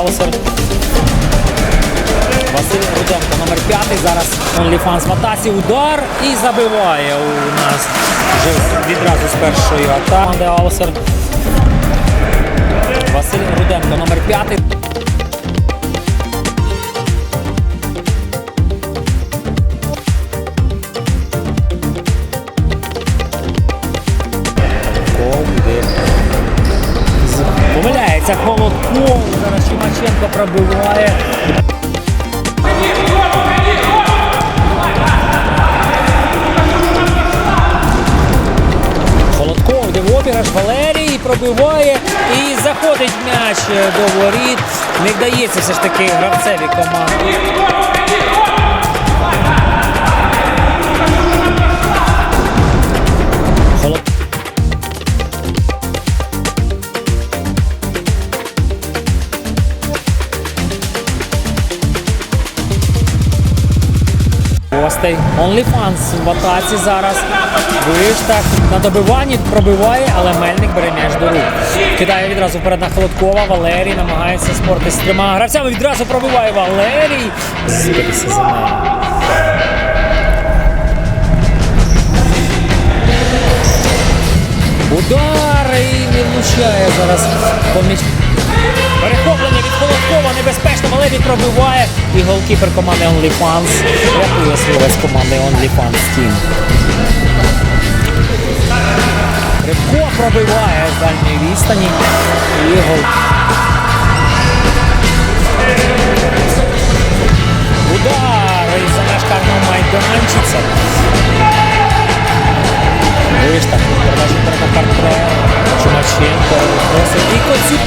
Маусер. Василь Руденко номер п'ятий. Зараз Ліфанс Матасі. Удар і забиває у нас вже відразу з першої атаки. Аусер. Василь Руденко номер п'ятий. Помиляється хол. Холодков. Зараз Чумаченко пробиває. Холодков обіграш, Валерій пробиває і заходить м'яч до воріт. Не вдається все ж таки гравцеві команди. Гостей. OnlyFans в атаці зараз. Виштах на добиванні пробиває, але Мельник бере м'яч до рук. Кидає відразу вперед на Холодкова. Валерій намагається спорти з трьома гравцями. Відразу пробиває Валерій. Збитися за нею. Удар і не влучає зараз поміч. Перехоплення від Холодкова небезпечно, Валерій пробиває. І голкіпер команди OnlyFans рятує свій з команди OnlyFans Team. Рибко пробиває з дальньої відстані. І гол. Удар із за меж карного майданчиця. Виштах, передача перед просить і Коцюк.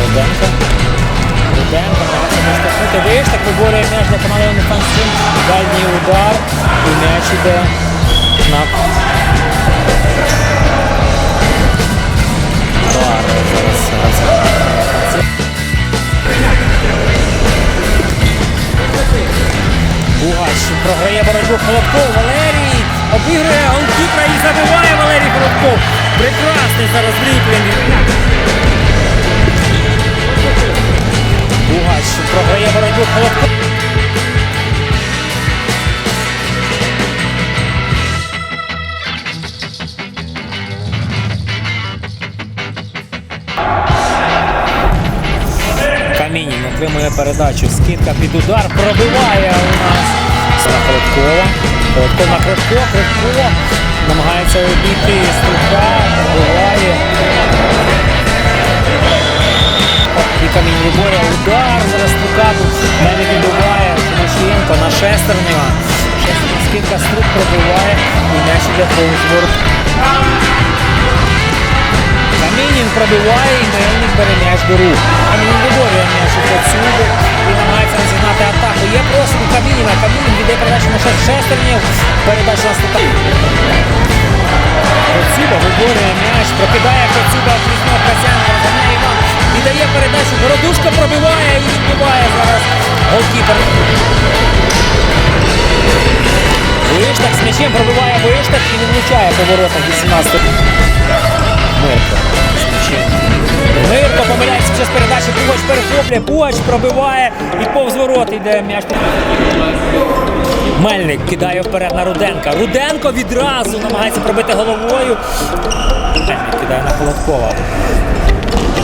Руденко. Намагається виштовхнути. Виштах виборює м'яч для команди OnlyFans Дальній удар. І м'яч іде на зараз. Бугач програє боротьбу Холодков. Валерій обігрує голкіпера і забиває Валерій Холодков. Прекрасний зараз. Бугач програє боротьбу Холодков. Камінін отримує передачу. Скидка під удар. Пробиває у нас Сара Холодкова. На Кривко. Кривко намагається обійти Струка. Пробиває. І камінь Струка тут навіть відбиває Тимошенко на Шестернєва. Шестернєв скидка Струк пробиває. І м'яч іде повз Камінін пробиває і Мельник бере м'яч до рук. Камінін виборює м'яч Коцюбу і намагається розігнати атаку. Є просить у Камініна. Камінін віддає передачу на шестернів. Передача на стука. Голкіпер. Виштак з м'ячем пробиває виштак і не влучає по воротах 18 Мирко. Мирко помиляється під час передачі, Пугач перехоплює, Пугач пробиває і повз ворот йде м'яч. Мельник кидає вперед на Руденка. Руденко відразу намагається пробити головою. Мельник кидає на Холодкова.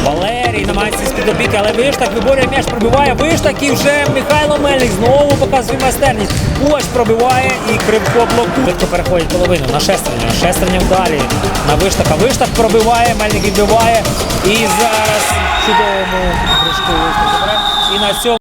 Валерій намагається з-під опіки, але Виштак виборює м'яч, пробиває Виштак і вже Михайло Мельник знову показує майстерність. Ось пробиває і Кривко блокує. Швидко переходить половину на Шестерня. Шестерня далі на Виштака. Виштак пробиває, Мельник відбиває. І зараз чудовому прыжку І на цьому